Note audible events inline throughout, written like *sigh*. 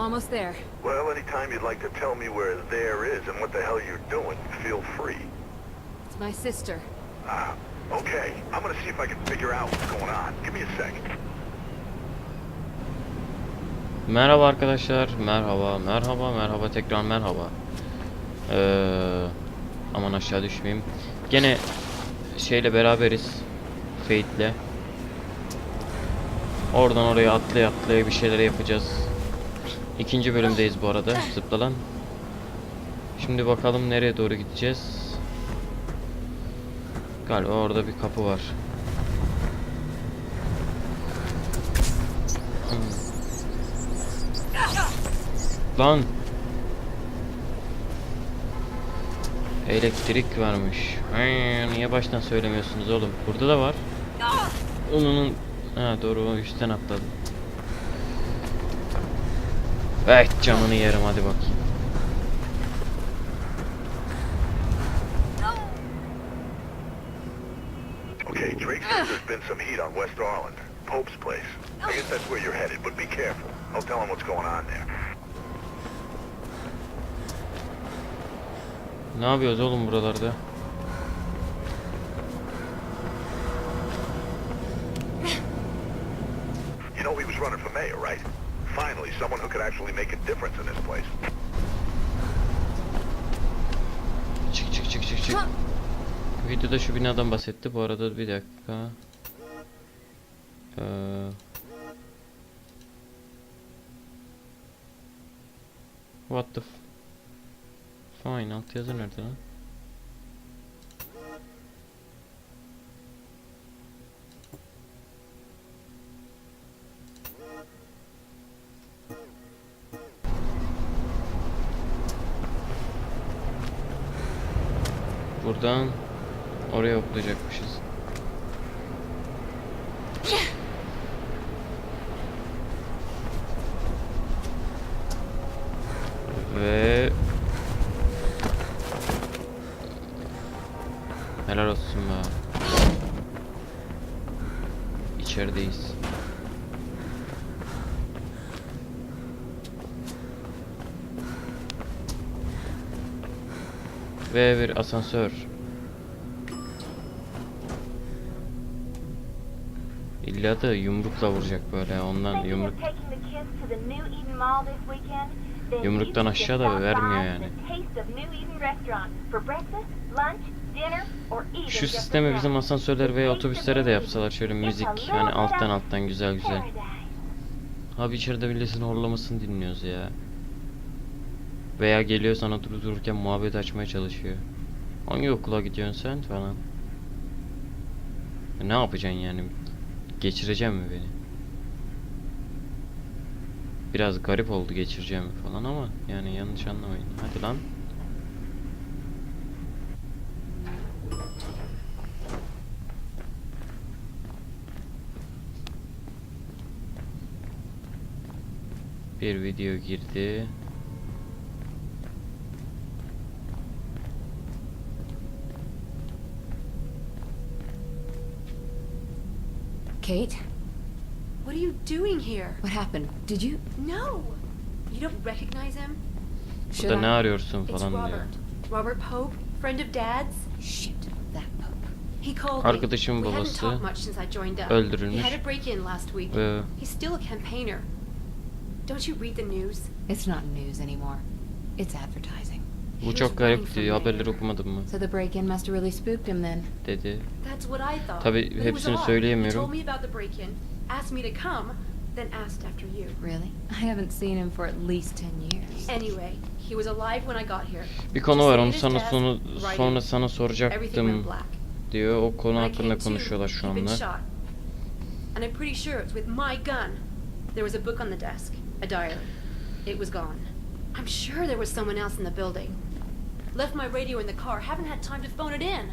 Almost there. Well, anytime you'd like to tell me where there is and what the hell you're doing, feel free. It's my sister. Ah, okay. I'm gonna see if I can figure out what's going on. Give me a sec. Merhaba arkadaşlar, merhaba, merhaba, merhaba, tekrar merhaba. Ee, aman aşağı düşmeyeyim. Gene şeyle beraberiz, Fate'le. Oradan oraya atlaya atlaya bir şeyler yapacağız. İkinci bölümdeyiz bu arada, zıpla lan. Şimdi bakalım nereye doğru gideceğiz. Galiba orada bir kapı var. Lan. Elektrik varmış. Ay, niye baştan söylemiyorsunuz oğlum? Burada da var. Onun ha doğru üstten atladım. Evet canını yerim hadi bakayım. Okay, Drake there's been some heat on West Arland. Pope's place. I guess that's where you're headed, but be careful. I'll tell him what's going on there. Ne yapıyoruz oğlum buralarda? You know he was running for mayor, right? Finally, someone who could actually make a difference in this place. Çık çık çık çık çık. Videoda şu binadan bahsetti. Bu arada bir dakika. Ee... What the f Fine alt yazı nerede lan? Buradan oraya oklayacakmışız. Ve Helal olsun be. İçerideyiz. Ve bir asansör. İlla da yumrukla vuracak böyle ondan yumruk Yumruktan aşağı da vermiyor yani. Şu sistemi bizim asansörler veya otobüslere de yapsalar şöyle müzik hani alttan alttan güzel güzel. Abi içeride milletin horlamasını dinliyoruz ya. Veya geliyor sana durup dururken muhabbet açmaya çalışıyor. Hangi okula gidiyorsun sen falan. E, ne yapacaksın yani? Geçireceğim mi beni? Biraz garip oldu geçireceğim mi falan ama yani yanlış anlamayın. Hadi lan. Bir video girdi. Kate, What are you doing here? what happened? Did you? No! You don't recognize him? Should Burada ne I? arıyorsun It's falan diyor. Robert. Robert Pope, friend of Dad's. Shit, that pope. He called Arkadaşımın me. We hadn't babası talked much since I joined up. öldürülmüş. He had a break-in last week. Ve He's still a campaigner. Don't you read the news? It's not news anymore. It's advertising. Bu çok for mayor. Haberleri okumadın mı? Dedi. That's what I thought. Tabii But it was hepsini söyleyemiyorum. Asked me to come, then asked after you. Really? I haven't seen him for at least ten years. Anyway, he was alive when I got here. Bir konu var onu sana sonu sonra sana soracaktım diyor. O konu hakkında konuşuyorlar şu anda. And I'm pretty sure it's with my gun. There was a book on the desk, a diary. It was gone. I'm sure there was someone else in the building. Left my radio in the car. Haven't had time to phone it in.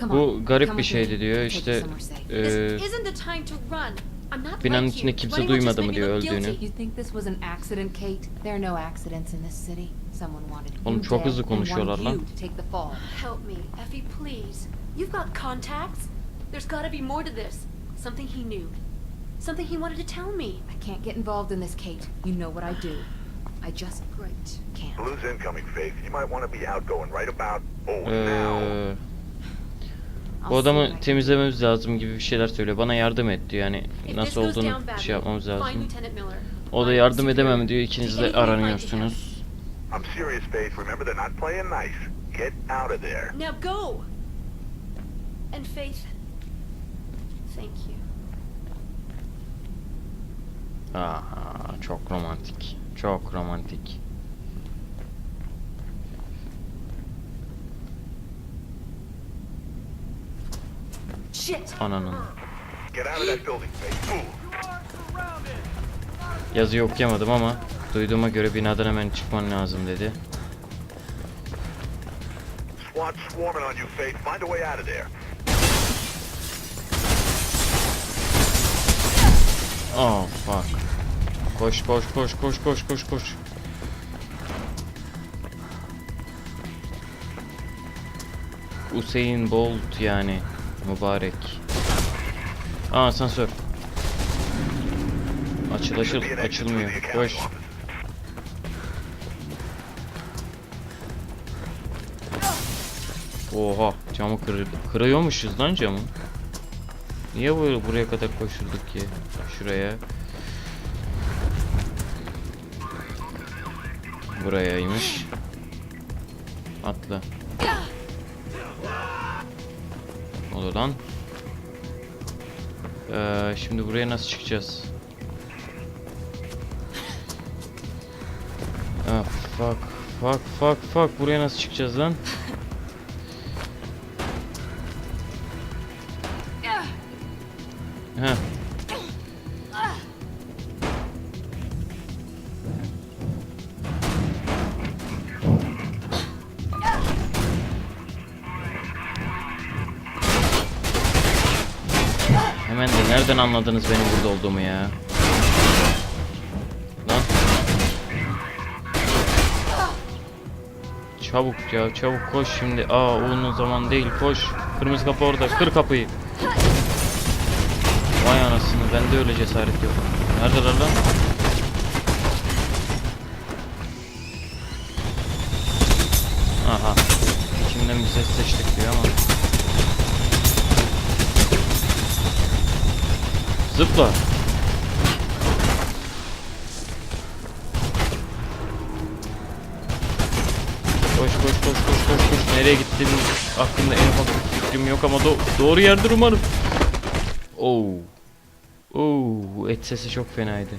Come Bu on. garip come bir with me. şeydi diyor. İşte you somewhere safe. eee, this isn't the time to run. I'm not binanın içinde you. kimse duymadı mı diyor öldüğünü. guilty. You think this was an accident, Kate? There are no accidents in this city. Someone wanted Oğlum çok dead hızlı konuşuyorlar lan. you to take the fall. Help me, Effie, please. You've got contacts. There's got to be more to this. Something he knew. Something he wanted to tell me. I can't get involved in this, Kate. You know what I do. I just can't. Blue's incoming, Faith. You might want to be outgoing right about, oh, now. Ee, I'll bu adamı temizlememiz lazım gibi bir şeyler söylüyor. Bana yardım et diyor. Yani nasıl goes olduğunu şey yapmamız find lazım. Lieutenant Miller. O da I'm yardım edemem diyor. İkiniz de aranıyorsunuz. I'm serious, Faith. Remember, they're not playing nice. Get out of there. Now go! And Faith, thank you. Aha, çok romantik. Çok romantik. Ananın. Yazıyı okuyamadım ama duyduğuma göre binadan hemen çıkman lazım dedi. Oh fuck. Koş koş koş koş koş koş koş. Usain Bolt yani mübarek. Aa asansör. Açıl açıl açılmıyor. Koş. Oha camı kır kırıyormuşuz lan camı. Niye böyle buraya kadar koşturduk ki? Şuraya. Burayaymış. Atla. Ne oluyor lan? Ee, şimdi buraya nasıl çıkacağız? Ah, fuck, fuck, fuck, fuck. Buraya nasıl çıkacağız lan? Hemen de nereden anladınız benim burada olduğumu ya? Lan. Çabuk ya çabuk koş şimdi. Aa onun zaman değil koş. Kırmızı kapı orada. Kır kapıyı. Vay anasını bende öyle cesaret yok. Neredeler lan? Aha. İçimden bir ses seçtik diyor ama. Zıpla. Koş koş koş koş koş koş. Nereye gittiğim hakkında en ufak fikrim yok ama do- doğru yerdir umarım. Oo. Oo, et sesi çok fenaydı.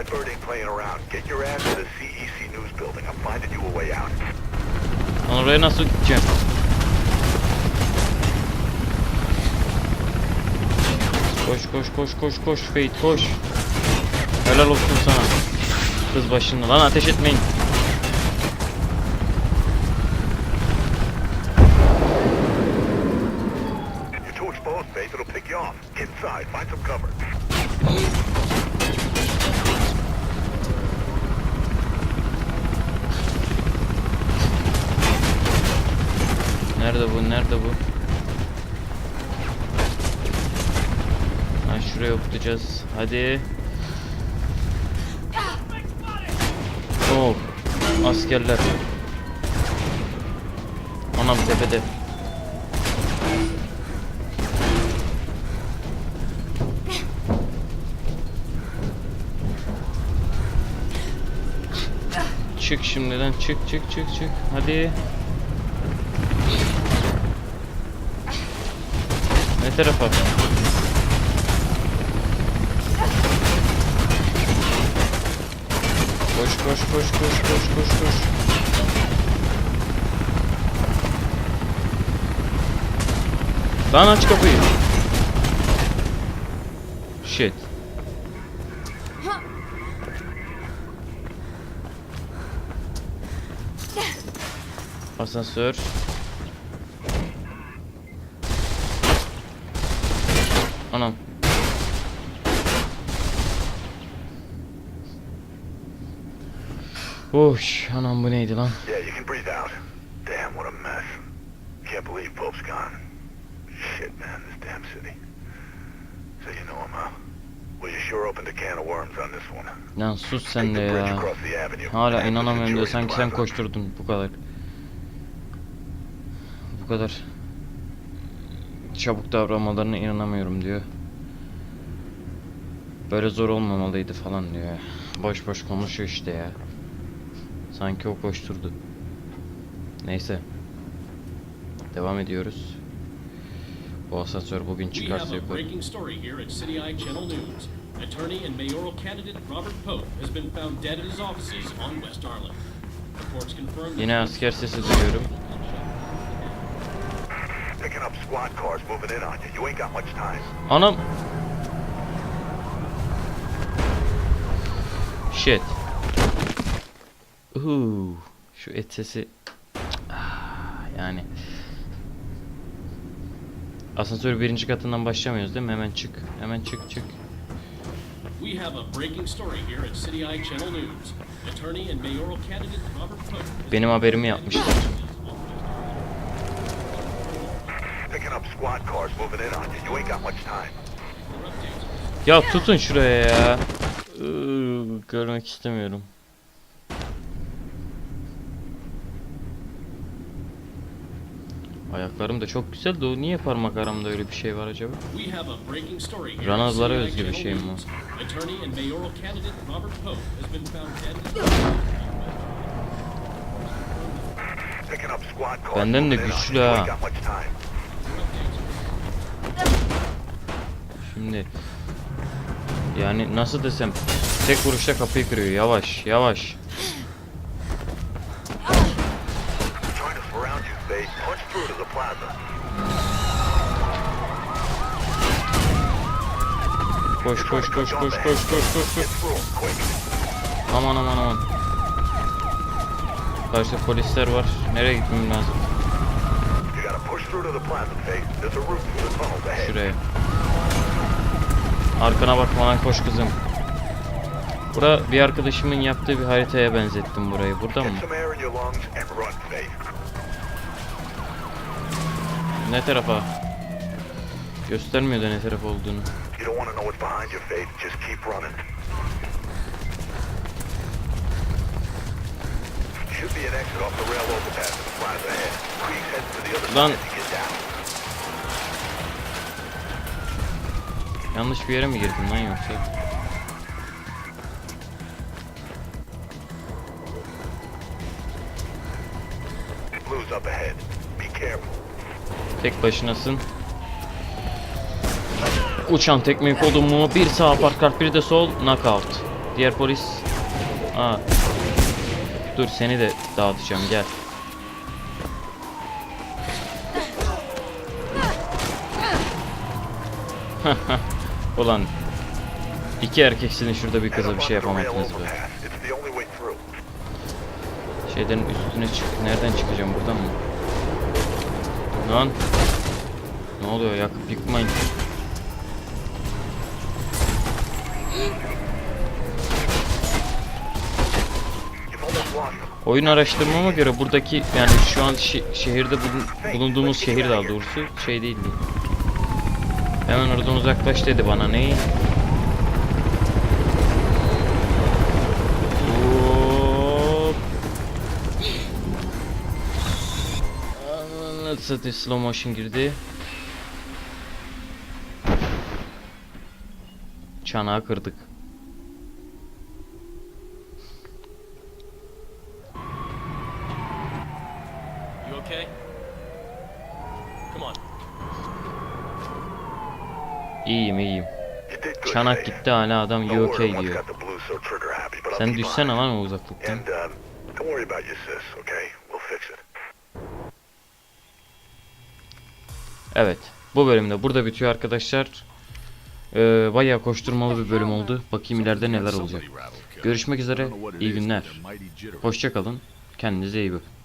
That bird ain't playing around. Get your ass to the CEC News building. I'm finding you a way out. Lan oraya nasıl gideceğim? Koş koş koş koş koş Fate koş. Helal olsun sana. Kız başında lan ateş etmeyin. You're too exposed, Faith. It'll pick you off. Get inside. Find some cover. Nerede bu? Nerede bu? Ha şuraya okutacağız. Hadi. Oh. Askerler. Anam tepede. Çık şimdiden çık çık çık çık. Hadi. tarafa. Koş koş koş koş koş koş koş. Lan aç kapıyı. Shit. Asansör. Anam. Oş, anam bu neydi lan? Yeah, you can breathe out. Damn, what a mess. Can't believe Pope's gone. Shit, man, this damn city. So you know him, huh? Well, you sure opened a can of worms on this one. Lan sus sen de ya. Hala inanamıyorum diyor. Sanki sen koşturdun bu kadar. Bu kadar çabuk davranmalarına inanamıyorum diyor. Böyle zor olmamalıydı falan diyor. Boş boş konuşuyor işte ya. Sanki o koşturdu. Neyse. Devam ediyoruz. Bu asansör bugün çıkarsa yukarı. Attorney and mayoral candidate Robert Pope has been found dead at his offices on West that Yine asker sesi duyuyorum. Anam. Shit. Uhu. Şu et sesi. Ah, Yani. Asansör birinci katından başlamıyoruz değil mi? Hemen çık. Hemen çık çık. we have a breaking story here at City Eye Channel News. Attorney and mayoral candidate Robert Pope Benim haberimi yapmışlar. Picking up squad cars moving in on you. You ain't got much time. Ya tutun şuraya ya. Iıı, görmek istemiyorum. Ayaklarım da çok güzel de o niye parmak aramda öyle bir şey var acaba? We have a breaking story here at Ranazlara özgü bir şey mi bu? News. Attorney and mayoral candidate Robert Pope has been found dead at his Picking up squad cars Benden de moving in on güçlü you. You ha. ain't got much time. Şimdi yani nasıl desem tek vuruşta kapıyı kırıyor yavaş yavaş. Koş koş koş koş koş koş koş koş. Aman aman aman. Karşıda polisler var. Nereye gitmem lazım? Şuraya. Arkana bakmadan koş kızım. Bura bir arkadaşımın yaptığı bir haritaya benzettim burayı. Burada mı? Ne tarafa? Göstermiyor da ne taraf olduğunu. Lan. Yanlış bir yere mi girdim lan yoksa? Tek başınasın. Uçan tekmeyi kodumu bir sağ parkart bir de sol knockout. Diğer polis. Aa. Dur seni de dağıtacağım gel. *laughs* Ulan iki erkeksinin şurada bir kıza bir şey yapamadınız be. Şeylerin üstüne çık. Nereden çıkacağım buradan mı? Lan. Ne oluyor yakıp yıkmayın. Oyun araştırmama göre buradaki yani şu an şi- şehirde bulun- bulunduğumuz şehir daha doğrusu şey değildi. Hemen oradan uzaklaş dedi bana neyi? Satayım slow motion girdi. Çanağı kırdık. You okay? Come on. İyiyim iyiyim. Çanak gitti hala adam on what's diyor. Sen düşsene lan o uzaklıktan. Um. Evet. Bu bölümde burada bitiyor arkadaşlar. Ee, bayağı koşturmalı bir bölüm oldu. Bakayım ileride neler olacak. Görüşmek üzere. İyi günler. Hoşça kalın. Kendinize iyi bakın.